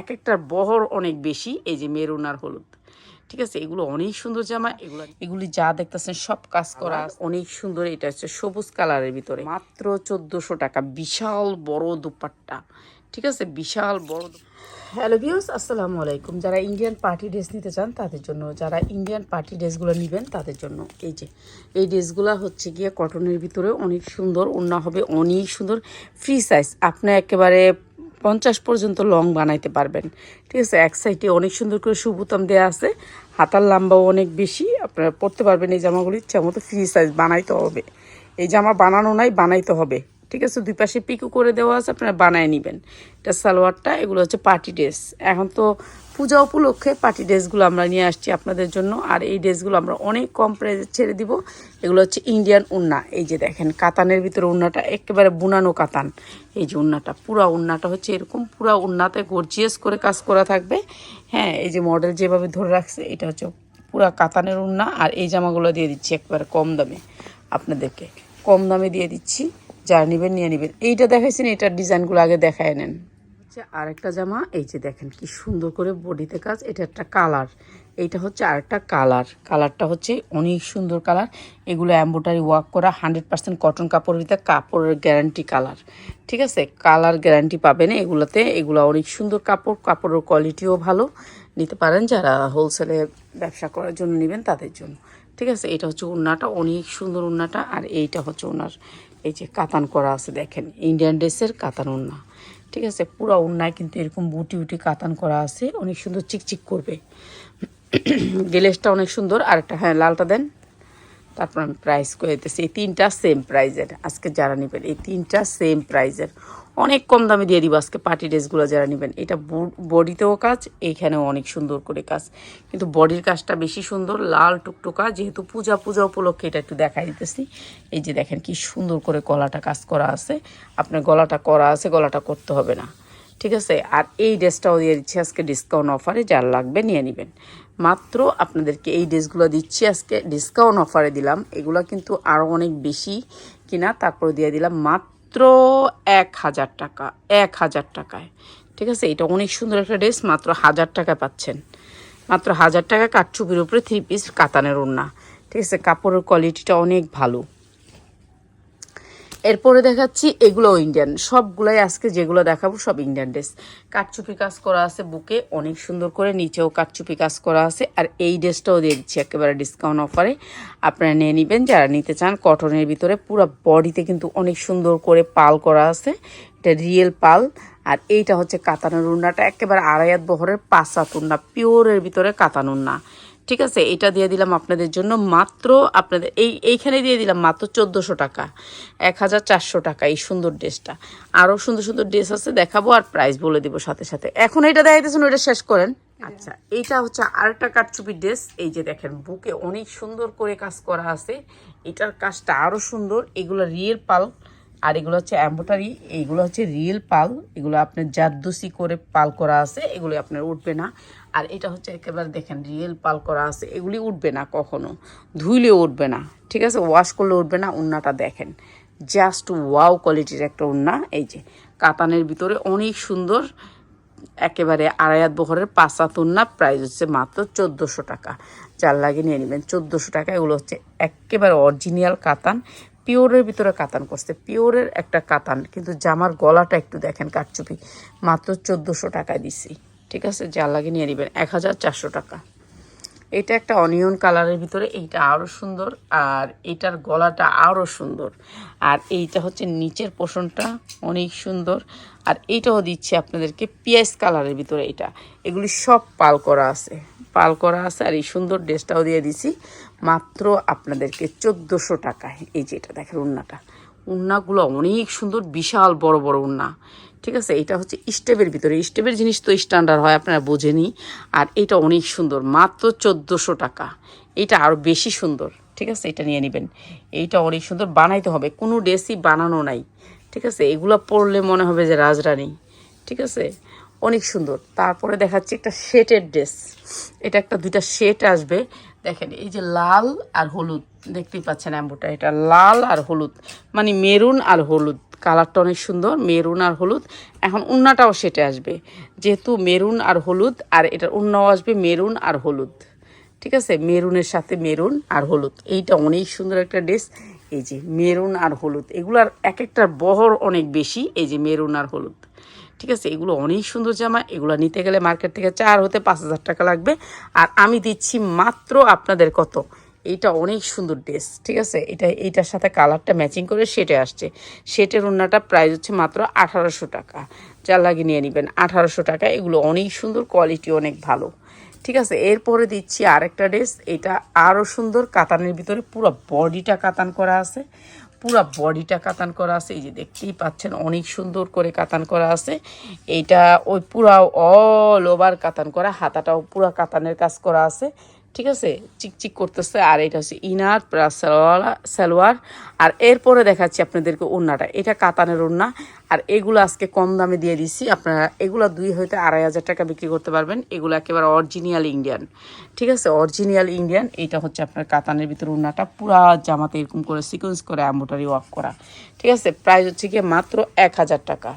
এক একটার বহর অনেক বেশি এই যে মেরুন আর হলুদ। ঠিক আছে? এগুলো অনেক সুন্দর জামা এগুলো এগুলি যা দেখতেছেন সব কাজ করা অনেক সুন্দর এটা হচ্ছে সবুজ কালারের ভিতরে। মাত্র চোদ্দোশো টাকা বিশাল বড় দুপাট্টা। ঠিক আছে? বিশাল বড় হ্যালো ভিউস আসসালামু আলাইকুম। যারা ইন্ডিয়ান পার্টি ড্রেস নিতে চান তাদের জন্য যারা ইন্ডিয়ান পার্টি ড্রেসগুলো নেবেন তাদের জন্য এই যে এই ড্রেসগুলো হচ্ছে গিয়ে কটনের ভিতরে অনেক সুন্দর ওড়না হবে অনেক সুন্দর ফ্রি সাইজ। আপনি একেবারে পঞ্চাশ পর্যন্ত লং বানাইতে পারবেন। ঠিক আছে, এক সাইডে অনেক সুন্দর করে সুবুতম দেওয়া আছে। হাতার লাম্বাও অনেক বেশি, আপনারা পরতে পারবেন এই জামাগুলি, ইচ্ছা মতো ফ্রি সাইজ বানাইতে হবে। এই জামা বানানো নাই, বানাইতে হবে। ঠিক আছে, দুই পাশে পিকু করে দেওয়া আছে, আপনারা বানায় নেবেন। এটা সালোয়ারটা, এগুলো হচ্ছে পার্টি ড্রেস এখন তো পূজা উপলক্ষে পার্টি ড্রেসগুলো আমরা নিয়ে আসছি আপনাদের জন্য। আর এই ড্রেসগুলো আমরা অনেক কম প্রাইসে ছেড়ে দিব। এগুলো হচ্ছে ইন্ডিয়ান উন্না। এই যে দেখেন, কাতানের ভিতরে উন্নাটা একেবারে বুনানো কাতান। এই যে উন্নাটা, পুরা উন্নাটা হচ্ছে এরকম, পুরা উন্নাতে গর্জিয়াস করে কাজ করা থাকবে। হ্যাঁ এই যে মডেল যেভাবে ধরে রাখছে, এটা হচ্ছে পুরা কাতানের উন্না। আর এই জামাগুলো দিয়ে দিচ্ছি একবারে কম দামে আপনাদেরকে। কম দামে দিয়ে দিচ্ছি। যারা নেবেন, নিয়ে নেবেন। এইটা দেখাইছেন, এটার ডিজাইনগুলো আগে দেখায় নেন। হচ্ছে আরেকটা জামা। এই যে দেখেন কি সুন্দর করে বডিতে কাজ। এটা একটা কালার। এইটা হচ্ছে আরেকটা কালার। কালারটা হচ্ছে অনেক সুন্দর কালার। এগুলো অ্যাম্বোটারি ওয়ার্ক করা হান্ড্রেড পার্সেন্ট কটন কাপড়ের ভিতরে কাপড়ের গ্যারান্টি কালার। ঠিক আছে? কালার গ্যারান্টি পাবেন এগুলোতে। এগুলো অনেক সুন্দর কাপড়। কাপড়ের কোয়ালিটিও ভালো। নিতে পারেন যারা হোলসেলে ব্যবসা করার জন্য নেবেন তাদের জন্য। ঠিক আছে? এটা হচ্ছে উন্নাটা অনেক সুন্দর উন্নাটা আর এইটা হচ্ছে ওনার এই যে কাতান করা আছে দেখেন। ইন্ডিয়ান ড্রেসের কাতান উন্না ঠিক আছে, পুরো উন্নায় কিন্তু এরকম বুটি উটি কাতান করা আছে, অনেক সুন্দর চিকচিক করবে। গেলেসটা অনেক সুন্দর আর একটা হ্যাঁ লালটা দেন। তারপর আমি প্রাইস করে দিতেছি। এই তিনটা সেম প্রাইজের আজকে যারা নেবেন, এই তিনটা সেম প্রাইজের অনেক কম দামে দিয়ে দিব আজকে পার্টি ড্রেসগুলো যারা নেবেন। এটা বডিতেও কাজ, এইখানেও অনেক সুন্দর করে কাজ। কিন্তু বডির কাজটা বেশি সুন্দর, লাল টুকটুকা, যেহেতু পূজা পূজা উপলক্ষে এটা একটু দেখাই দিতেছি। এই যে দেখেন কি সুন্দর করে গলাটা কাজ করা আছে। আপনার গলাটা করা আছে, গলাটা করতে হবে না। ঠিক আছে? আর এই ড্রেসটাও দিয়ে দিচ্ছি আজকে ডিসকাউন্ট অফারে যার লাগবে নিয়ে নেবেন। মাত্র আপনাদেরকে এই ড্রেসগুলো দিচ্ছি। আজকে ডিসকাউন্ট অফারে দিলাম। এগুলো কিন্তু আরও অনেক বেশি কিনা, তারপরে দিয়ে দিলাম মাত্র এক হাজার টাকা, এক হাজার টাকায়। ঠিক আছে? এটা অনেক সুন্দর একটা ড্রেস, মাত্র হাজার টাকা পাচ্ছেন। মাত্র হাজার টাকা কাঠচুপির উপরে থ্রি পিস কাতানের ওড়না। ঠিক আছে? কাপড়ের কোয়ালিটিটা অনেক ভালো। এরপরে দেখাচ্ছি, এগুলো ইন্ডিয়ান সবগুলাই আজকে যেগুলো দেখাবো সব ইন্ডিয়ান ড্রেস কাঠচুপি কাজ করা আছে বুকে, অনেক সুন্দর করে নিচেও কাঠচুপি কাজ করা আছে। আর এই ড্রেসটাও দিয়ে দিচ্ছি একেবারে ডিসকাউন্ট অফারে আপনারা নিয়ে নেবেন, যারা নিতে চান কটনের ভিতরে পুরো বডিতে কিন্তু অনেক সুন্দর করে পাল করা আছে। এটা রিয়েল পাল। আর এইটা হচ্ছে কাতানোর উন্নাটা, একেবারে আড়াইয়াত বহরের পাঁচাত উন্না পিওরের ভিতরে কাতান উন্না। ঠিক আছে, এটা দিয়ে দিলাম আপনাদের জন্য মাত্র আপনাদের, এই, এইখানে দিয়ে দিলাম মাত্র চোদ্দোশো টাকা এক হাজার চারশো টাকা এই সুন্দর ড্রেসটা। আরও সুন্দর সুন্দর ড্রেস আছে, দেখাবো আর প্রাইস বলে দিব সাথে সাথে। এখন এটা দেখাইতেছেন, ওইটা শেষ করেন। আচ্ছা এইটা হচ্ছে আরেকটা কাটচুপি ড্রেস, এই যে দেখেন, বুকে অনেক সুন্দর করে কাজ করা আছে। এটার কাজটা আরও সুন্দর, এগুলো রিয়েল পাল, আর এগুলো হচ্ছে অ্যাম্বোটারি এইগুলো হচ্ছে রিয়েল পাল, এগুলো আপনার জারদোসি করে পাল করা আছে, এগুলো আপনার উঠবে না। আর এটা হচ্ছে একেবারে দেখেন রিয়েল পাল করা আছে। এগুলি উঠবে না কখনো। ধুইলে উঠবে না। ঠিক আছে? ওয়াশ করলে উঠবে না, উন্নাটা দেখেন। জাস্ট ওয়াও কোয়ালিটির একটা উন্না। এই যে, কাতানের ভিতরে অনেক সুন্দর, একেবারে আড়াইয়াত বহরের পাঁচাত উন্না। প্রাইস হচ্ছে মাত্র চোদ্দোশো টাকা। চার লাগে নিয়ে নেবেন। চোদ্দোশো টাকা, এগুলো হচ্ছে একেবারে অরিজিনাল কাতান। পিওরের ভিতরে কাতান করছে। পিওরের একটা কাতান। কিন্তু জামার গলাটা একটু দেখেন কাটচুপি মাত্র চোদ্দোশো টাকায় দিছি। ঠিক আছে, যা লাগে নিয়ে নেবেন, এক হাজার চারশো টাকা। এটা একটা অনিয়ন কালারের ভিতরে, এইটা আরও সুন্দর, আর এটার গলাটা আরও সুন্দর। আর এইটা হচ্ছে নিচের পোষণটা, অনেক সুন্দর। আর এইটাও দিচ্ছে আপনাদেরকে পিয়াজ কালারের ভিতরে এটা। এগুলি সব পাল করা আছে, পাল করা আছে, আর এই সুন্দর ড্রেসটাও দিয়ে দিছি। মাত্র আপনাদেরকে চোদ্দোশো টাকায়, এই যে এটা দেখেন উন্নাটা। উন্নাগুলো অনেক সুন্দর, বিশাল বড় বড় উন্না। ঠিক আছে, এটা হচ্ছে স্টেপের ভিতরে। স্টেপের জিনিস তো স্ট্যান্ডার্ড হয়, আপনারা বোঝেনি আর এটা অনেক সুন্দর, মাত্র চোদ্দোশো টাকা। এটা আরও বেশি সুন্দর, ঠিক আছে, এটা নিয়ে নেবেন। এইটা অনেক সুন্দর, বানাইতে হবে, কোনো ড্রেসই বানানো নাই। ঠিক আছে, এগুলো পরলে মনে হবে যে রাজরানী। ঠিক আছে, অনেক সুন্দর। তারপরে দেখাচ্ছি একটা শেটের ড্রেস। এটা একটা দুইটা শেট আসবে দেখেন, এই যে লাল আর হলুদ, দেখতেই পাচ্ছেন অ্যাম্বোটা, এটা লাল আর হলুদ মানে মেরুন আর হলুদ, কালারটা অনেক সুন্দর, মেরুন আর হলুদ। এখন উন্নাটাও সেটে আসবে, যেহেতু মেরুন আর হলুদ, আর এটার উন্নাও আসবে মেরুন আর হলুদ, ঠিক আছে? মেরুনের সাথে মেরুন আর হলুদ, এইটা অনেক সুন্দর একটা ড্রেস, এই যে মেরুন আর হলুদ, এগুলার এক একটার বহর অনেক বেশি, এই যে মেরুন আর হলুদ। ঠিক আছে, এগুলো অনেক সুন্দর জামা, এগুলো নিতে গেলে মার্কেট থেকে চার হতে পাঁচ হাজার টাকা লাগবে। আর আমি দিচ্ছি মাত্র আপনাদের কত? এটা অনেক সুন্দর ড্রেস, ঠিক আছে? এটা, এইটার সাথে কালারটা ম্যাচিং করে সেটে আসছে। সেটের ওড়নাটা প্রাইস হচ্ছে মাত্র আঠারোশো টাকা। যা লাগিয়ে নিয়ে নেবেন আঠারোশো টাকা। এগুলো অনেক সুন্দর, কোয়ালিটি অনেক ভালো। ঠিক আছে, এরপরে দিচ্ছি আরেকটা ড্রেস। এটা আরও সুন্দর, কাতানের ভিতরে পুরো বডিটা কাতান করা আছে। পুরো বডিটা কাতান করা আছে। এই যে দেখতেই পাচ্ছেন, অনেক সুন্দর করে কাতান করা আছে। এইটা ওই পুরা অল ওভার কাতান করা, হাতাটাও পুরা কাতানের কাজ করা আছে। ঠিক আছে? চিকচিক করতেছে। আর এটা হচ্ছে ইনার প্লাস সালোয়ার সালোয়ার। আর এরপরে দেখাচ্ছি আপনাদেরকে ওড়নাটা। এটা কাতানের ওড়না। আর এগুলো আজকে কম দামে দিয়ে দিচ্ছি আপনারা এগুলো দুই হইতে আড়াই হাজার টাকা বিক্রি করতে পারবেন। এগুলো একেবারে অরিজিনাল ইন্ডিয়ান ঠিক আছে? অরিজিনাল ইন্ডিয়ান এইটা হচ্ছে আপনার কাতানের ভিতরে ওড়নাটা। পুরা জামাতে এরকম করে সিকোয়েন্স করে অ্যাম্বোটারি ওয়াক করা। ঠিক আছে? প্রাইস হচ্ছে গিয়ে মাত্র এক হাজার টাকা।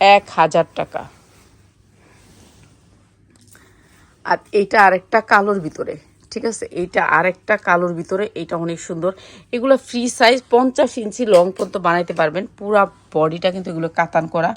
এক হাজার টাকা। আর এইটা আরেকটা কালোর ভিতরে। ঠিক আছে? এইটা আরেকটা কালোর ভিতরে, এইটা অনেক সুন্দর। এগুলো ফ্রি সাইজ পঞ্চাশ ইঞ্চি লং পর্যন্ত বানাইতে পারবেন। পুরা বডিটা কিন্তু এগুলো কাতান করা।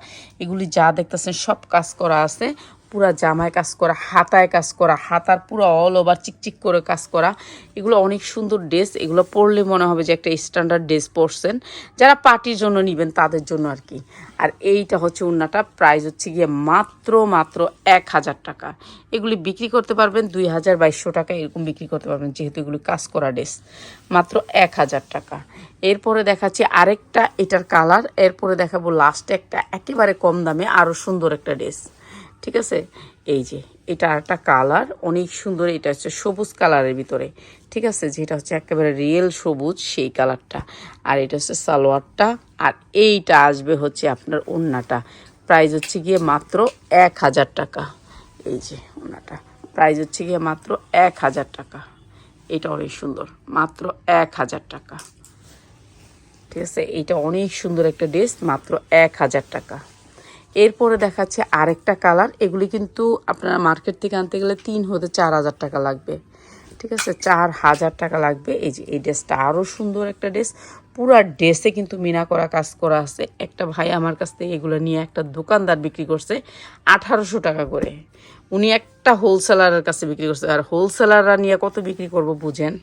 এগুলি যা দেখতেছেন সব কাজ করা আছে। পুরা জামায় কাজ করা, হাতায় কাজ করা, হাতার পুরো অল ওভার চিকচিক করে কাজ করা। এগুলো অনেক সুন্দর ড্রেস এগুলো পরলে মনে হবে যে একটা স্ট্যান্ডার্ড ড্রেস পরছেন। যারা পার্টির জন্য নেবেন তাদের জন্য আর কি। আর এইটা হচ্ছে উন্নাটা প্রাইস হচ্ছে গিয়ে মাত্র মাত্র এক হাজার টাকা। এগুলি বিক্রি করতে পারবেন দুই হাজার বাইশশো টাকা, এরকম বিক্রি করতে পারবেন যেহেতু এগুলি কাজ করা ড্রেস মাত্র এক হাজার টাকা। এরপরে দেখাচ্ছি আরেকটা, এটার কালার এরপরে দেখাবো লাস্টে একটা, একেবারে কম দামে আরও সুন্দর একটা ড্রেস ঠিক আছে? এই যে, এটা একটা কালার অনেক সুন্দর, এটা হচ্ছে সবুজ কালারের ভিতরে, ঠিক আছে? যেটা হচ্ছে একেবারে রিয়েল সবুজ, সেই কালারটা আর এটা হচ্ছে সালোয়ারটা, আর এইটা আসবে হচ্ছে আপনার ওন্নাটা। প্রাইস হচ্ছে গিয়ে মাত্র এক হাজার টাকা। এই যে ওনাটা প্রাইস হচ্ছে গিয়ে মাত্র এক হাজার টাকা। এটা অনেক সুন্দর, মাত্র এক হাজার টাকা। ঠিক আছে? এইটা অনেক সুন্দর একটা ড্রেস মাত্র এক হাজার টাকা। এরপরে দেখাচ্ছে আরেকটা কালার। এগুলি কিন্তু আপনারা মার্কেট থেকে আনতে গেলে তিন হতে চার হাজার টাকা লাগবে। ঠিক আছে? চার হাজার টাকা লাগবে। এই যে, এই ড্রেসটা আরও সুন্দর একটা ড্রেস। পুরা ড্রেসে কিন্তু মিনা করা কাজ করা আছে। একটা ভাই আমার কাছ থেকে এগুলো নিয়ে একটা দোকানদার বিক্রি করছে আঠারোশো টাকা করে। উনি একটা হোলসেলারের কাছে বিক্রি করছে। আর হোলসেলাররা নিয়ে কত বিক্রি করব বুঝেন?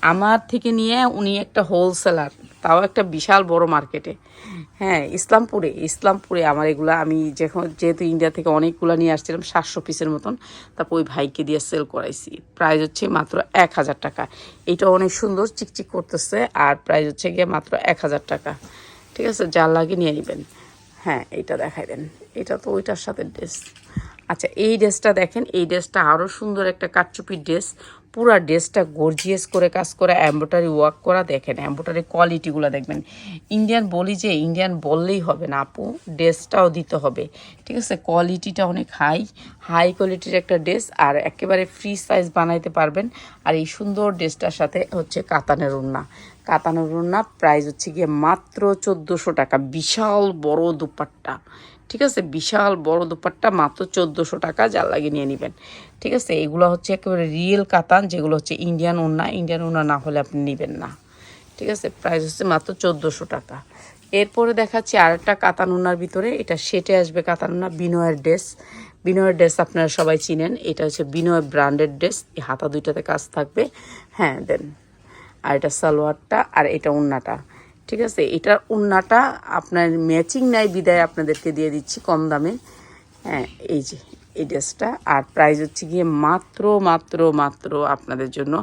আমার থেকে নিয়ে উনি একটা হোলসেলার তাও একটা বিশাল বড় মার্কেটে হ্যাঁ ইসলামপুরে ইসলামপুরে আমার এগুলা আমি যখন, যেহেতু ইন্ডিয়া থেকে অনেকগুলো নিয়ে আসছিলাম, সাতশো পিসের মতন, তারপর ওই ভাইকে দিয়ে সেল করাইছি। প্রাইস হচ্ছে মাত্র এক হাজার টাকা। এটা অনেক সুন্দর, চিকচিক করতেছে, আর প্রাইস হচ্ছে গিয়ে মাত্র এক হাজার টাকা। ঠিক আছে? যার লাগে নিয়ে নেবেন। হ্যাঁ এটা দেখাই দেন। এটা তো ওইটার সাথে ড্রেস আচ্ছা এই ড্রেসটা দেখেন, এই ড্রেসটা আরও সুন্দর একটা কাটচুপির ড্রেস। পুরা ড্রেসটা গর্জিয়াস করে কাজ করা এম্ব্রয়ডারি ওয়ার্ক করা। দেখেন এম্ব্রয়ডারি কোয়ালিটিগুলো দেখবেন। ইন্ডিয়ান বলি যে ইন্ডিয়ান বললেই হবে না, আপু, ড্রেসটাও দিতে হবে। ঠিক আছে কোয়ালিটিটা অনেক হাই হাই কোয়ালিটির একটা ড্রেস আর একেবারে ফ্রি সাইজ বানাইতে পারবেন। আর এই সুন্দর ড্রেসটার সাথে হচ্ছে কাতানের উন্না কাতানের উন্না প্রাইস হচ্ছে গিয়ে মাত্র চোদ্দোশো টাকা। বিশাল বড় দুপাট্টা, ঠিক আছে? বিশাল বড় দুপাট্টা, মাত্র চোদ্দোশো টাকা, যার লাগে নিয়ে নেবেন। ঠিক আছে? এগুলো হচ্ছে একেবারে রিয়েল কাতান, যেগুলো হচ্ছে ইন্ডিয়ান ওনা ইন্ডিয়ান ওনা না হলে আপনি নেবেন না। ঠিক আছে? প্রাইস হচ্ছে মাত্র চোদ্দোশো টাকা। এরপরে দেখাচ্ছি আরেকটা কাতান ওনার ভিতরে। এটা সেটে আসবে কাতান ওনা বিনয়ের ড্রেস বিনয়ের ড্রেস আপনারা সবাই চিনেন। এটা হচ্ছে বিনয় ব্র্যান্ডেড ড্রেস এই হাতা দুইটাতে কাজ থাকবে। হ্যাঁ দেন। আর এটা সালোয়ারটা, আর এটা উন্নাটা। ঠিক আছে? এটার উন্নাটা আপনার ম্যাচিং নাই বিদায় আপনাদেরকে দিয়ে দিচ্ছি কম দামে। হ্যাঁ এই যে, এই ড্রেসটা। আর প্রাইস হচ্ছে গিয়ে মাত্র মাত্র মাত্র আপনাদের জন্য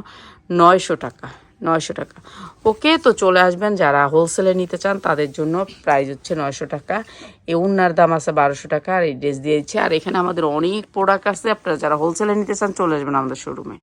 নয়শো টাকা নয়শো টাকা। ওকে তো চলে আসবেন। যারা হোলসেলে নিতে চান, তাদের জন্য প্রাইস হচ্ছে নয়শো টাকা। এই উন্নার দাম আছে বারোশো টাকা, আর এই ড্রেস দিয়েছে। আর এখানে আমাদের অনেক প্রোডাক্ট আছে। আপনারা যারা হোলসেলে নিতে চান, চলে আসবেন আমাদের শোরুমে